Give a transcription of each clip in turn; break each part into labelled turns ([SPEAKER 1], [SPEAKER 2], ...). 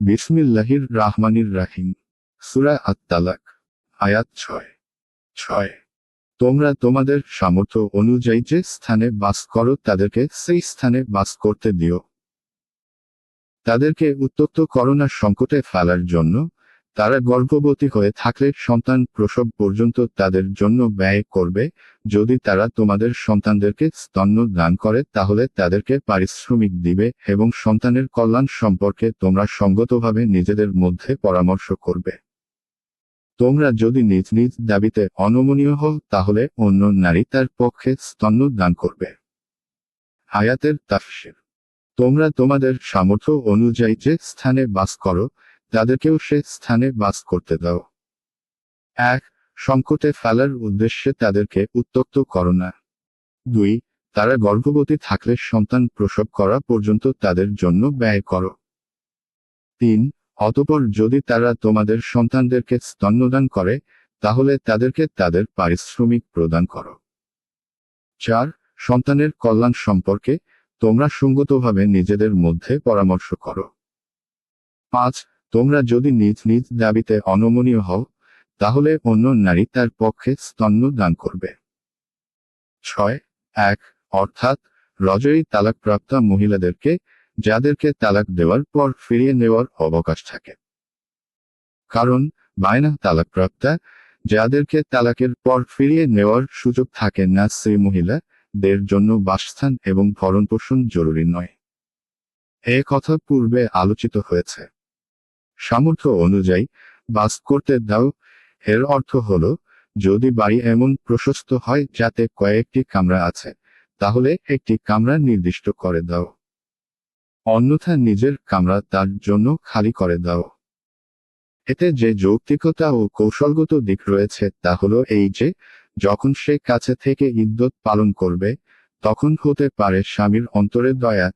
[SPEAKER 1] বিসমিল্লাহির রাহমানির রাহিম। সুরা আত্মালাক আয়াত ছয়। ছয়। তোমরা তোমাদের সামর্থ্য অনুযায়ী যে স্থানে বাস করো তাদেরকে সেই স্থানে বাস করতে দিও। তাদেরকে উত্তপ্ত করোনা সংকটে ফেলার জন্য তারা গর্ভবতী হয়ে থাকলে সন্তান প্রসব পর্যন্ত তাদের জন্য ব্যয় করবে। যদি তারা তোমাদের সন্তানদেরকে স্তন্য দান করে, তাহলে তাদেরকে পারিশ্রমিক দিবে এবং সন্তানের কল্যাণ সম্পর্কে তোমরা সঙ্গতভাবে নিজেদের মধ্যে পরামর্শ করবে। তোমরা যদি নিজ নিজ দাবিতে অনমনীয় হও, তাহলে অন্য নারী তার পক্ষে স্তন্য দান করবে। আয়াতের তাফসির। তোমরা তোমাদের সামর্থ্য অনুযায়ী যে স্থানে বাস করো তাদেরকেও সে স্থানে বাস করতে দাও। এক, সংকটে ফেলার উদ্দেশ্যে তাদেরকে উত্তক্ত করো না। দুই, তারা গর্ভবতী থাকলে সন্তান প্রসব করা পর্যন্ত তাদের জন্য ব্যয় করো। তিন, অতপর যদি তারা তোমাদের সন্তানদেরকে স্তন্যদান করে, তাহলে তাদেরকে তাদের পারিশ্রমিক প্রদান করো। চার, সন্তানের কল্যাণ সম্পর্কে তোমরা সঙ্গতভাবে নিজেদের মধ্যে পরামর্শ করো। পাঁচ তোমরা যদি নিজ নিজ দাবিতে অনমনীয় হও, তাহলে অন্য নারী তার পক্ষে স্তন্য দান করবে। ছয়, এক, অর্থাৎ রজয়ী তালাকপ্রাপ্তা মহিলাদেরকে, যাদেরকে তালাক দেওয়ার পর ফিরিয়ে নেওয়ার অবকাশ থাকে। কারণ বায়না তালাকপ্রাপ্তা, যাদেরকে তালাকের পর ফিরিয়ে নেওয়ার সুযোগ থাকে না সেই মহিলাদের জন্য বাসস্থান এবং ভরণপোষণ জরুরি নয়। এ কথা পূর্বে আলোচিত হয়েছে। সামর্থ্য অনুযায়ী বাস করতে দাও। এর অর্থ হল, যদি বাড়ি এমন প্রশস্ত হয় যাতে কয়েকটি কামরা আছে, তাহলে একটি কামরা নির্দিষ্ট করে দাও। অন্যথা নিজের কামরা তার জন্য খালি করে দাও। এতে যে যৌক্তিকতা ও কৌশলগত দিক রয়েছে তা হলো এই যে, যখন সে কাছে থেকে ইদ্যত পালন করবে, তখন হতে পারে স্বামীর অন্তরে দয়া,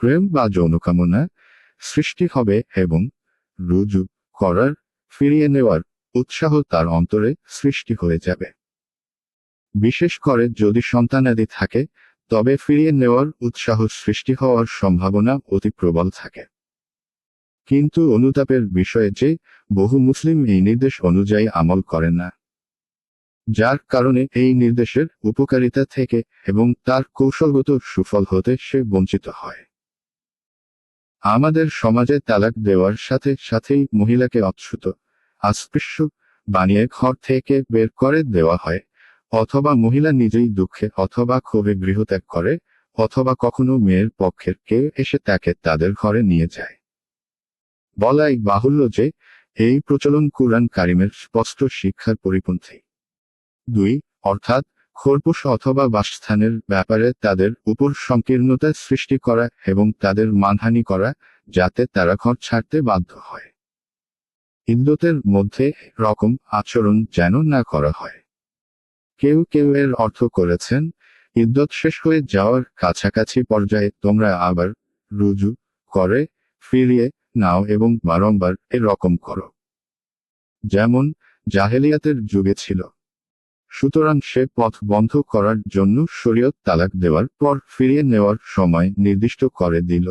[SPEAKER 1] প্রেম বা যৌনকামনা সৃষ্টি হবে এবং রুজু করার, ফিরিয়ে নেওয়ার উৎসাহ তার অন্তরে সৃষ্টি হয়ে যাবে। বিশেষ করে যদি সন্তানাদি থাকে, তবে ফিরিয়ে নেওয়ার উৎসাহ সৃষ্টি হওয়ার সম্ভাবনা অতি প্রবল থাকে। কিন্তু অনুতাপের বিষয়ে যে বহু মুসলিম এই নির্দেশ অনুযায়ী আমল করে না, যার কারণে এই নির্দেশের উপকারিতা থেকে এবং তার কৌশলগত সুফল হতে সে বঞ্চিত হয়। আমাদের সমাজে তালাক দেওয়ার সাথে সাথেই মহিলাকে অচ্ছুত আস্পৃশ্য বানিয়ে ঘর থেকে বের করে দেওয়া হয়। অথবা মহিলা নিজেই দুঃখে অথবা ক্ষোভে গৃহত্যাগ করে, অথবা কখনো মেয়ের পক্ষের কেউ এসে তাকে তাদের ঘরে নিয়ে যায়। বলাই বাহুল্য যে, এই প্রচলন কুরআন কারিমের স্পষ্ট শিক্ষার পরিপন্থী। দুই, অর্থাৎ খোরপোশ অথবা বাসস্থানের ব্যাপারে তাদের উপর সংকীর্ণতা সৃষ্টি করা এবং তাদের মানহানি করা, যাতে তারা ঘর ছাড়তে বাধ্য হয়। ইদ্যতের মধ্যে রকম আচরণ যেন না করা হয়। কেউ কেউ এর অর্থ করেছেন, ইদ্যত শেষ হয়ে যাওয়ার কাছাকাছি পর্যায়ে তোমরা আবার রুজু করে, ফিরিয়ে নাও এবং বারংবার এরকম করো। যেমন জাহেলিয়াতের যুগে ছিল। সুতরাং সে পথ বন্ধ করার জন্য শরীয়ত তালাক দেওয়ার পর ফিরিয়ে নেওয়ার সময় নির্দিষ্ট করে দিল।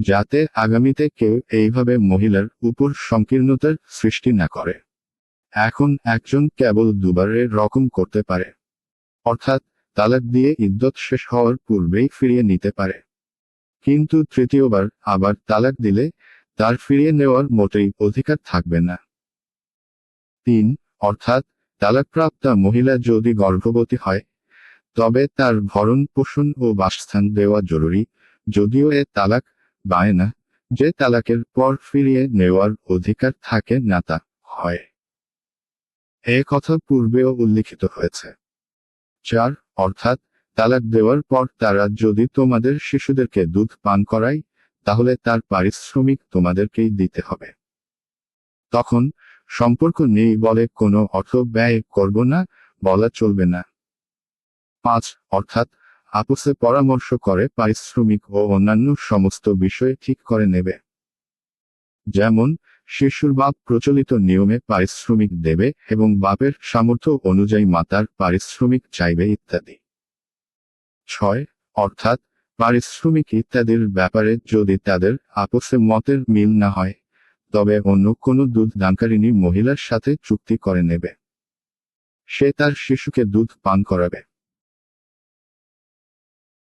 [SPEAKER 1] যাতে আগামীতে কেউ এইভাবে মহিলার উপর সংকীর্ণতার সৃষ্টি না করে। এখন একজন কেবল দুবারে রকম করতে পারে। অর্থাৎ তালাক দিয়ে ইদ্যত শেষ হওয়ার পূর্বেই ফিরিয়ে নিতে পারে। কিন্তু তৃতীয়বার আবার তালাক দিলে তার ফিরিয়ে নেওয়ার মোটেই অধিকার থাকবে না। তিন, অর্থাৎ তালাকপ্রাপ্তা মহিলা যদি গর্ভবতী হয়, তবে তার ভরণ পোষণ ও বাসস্থান দেওয়া জরুরি, যদিও এ তালাক বায়না যে তালাকের পর ফিরিয়ে নেওয়ার অধিকার থাকে না তা হয়। এ কথা পূর্বেও উল্লিখিত হয়েছে। চার, অর্থাৎ তালাক দেওয়ার পর তারা যদি তোমাদের শিশুদেরকে দুধ পান করায়, তাহলে তার পারিশ্রমিক তোমাদেরকেই দিতে হবে। তখন সম্পর্ক নেই বলে কোনো অর্থ ব্যয় করব না, বলা চলবে না। পাঁচ, অর্থাৎ আপোষে পরামর্শ করে পারিশ্রমিক ও অন্যান্য সমস্ত বিষয় ঠিক করে নেবে। যেমন, শিশুর বাপ প্রচলিত নিয়মে পারিশ্রমিক দেবে এবং বাপের সামর্থ্য অনুযায়ী মাতার পারিশ্রমিক চাইবে ইত্যাদি। ছয়, অর্থাৎ পারিশ্রমিক ইত্যাদির ব্যাপারে যদি তাদের আপসে মতের মিল না হয় তবে অন্য কোনো দুধ দানকারিনী মহিলার সাথে চুক্তি করে নেবে। সে তার শিশুকে দুধ পান করাবে।